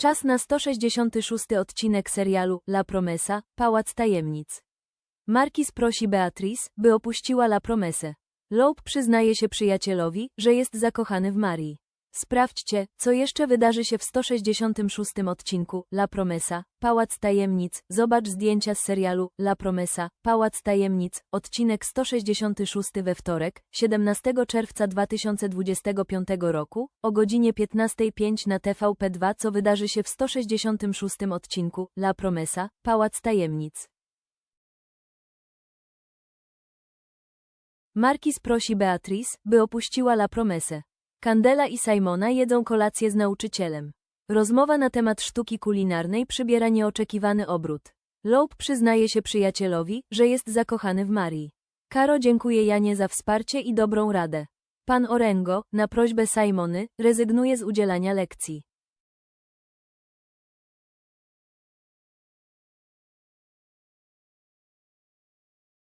Czas na 166 odcinek serialu La Promesa, Pałac Tajemnic. Markis prosi Beatrice, by opuściła La Promesę. Loeb przyznaje się przyjacielowi, że jest zakochany w Marii. Sprawdźcie, co jeszcze wydarzy się w 166 odcinku La Promesa, Pałac Tajemnic. Zobacz zdjęcia z serialu La Promesa, Pałac Tajemnic, odcinek 166 we wtorek, 17 czerwca 2025 roku, o godzinie 15.05 na TVP2 co wydarzy się w 166 odcinku La Promesa, Pałac Tajemnic. Markis prosi Beatrice, by opuściła La Promesę. Candela i Simona jedzą kolację z nauczycielem. Rozmowa na temat sztuki kulinarnej przybiera nieoczekiwany obrót. Loeb przyznaje się przyjacielowi, że jest zakochany w Marii. Karo dziękuję Janie za wsparcie i dobrą radę. Pan Orengo, na prośbę Simony, rezygnuje z udzielania lekcji.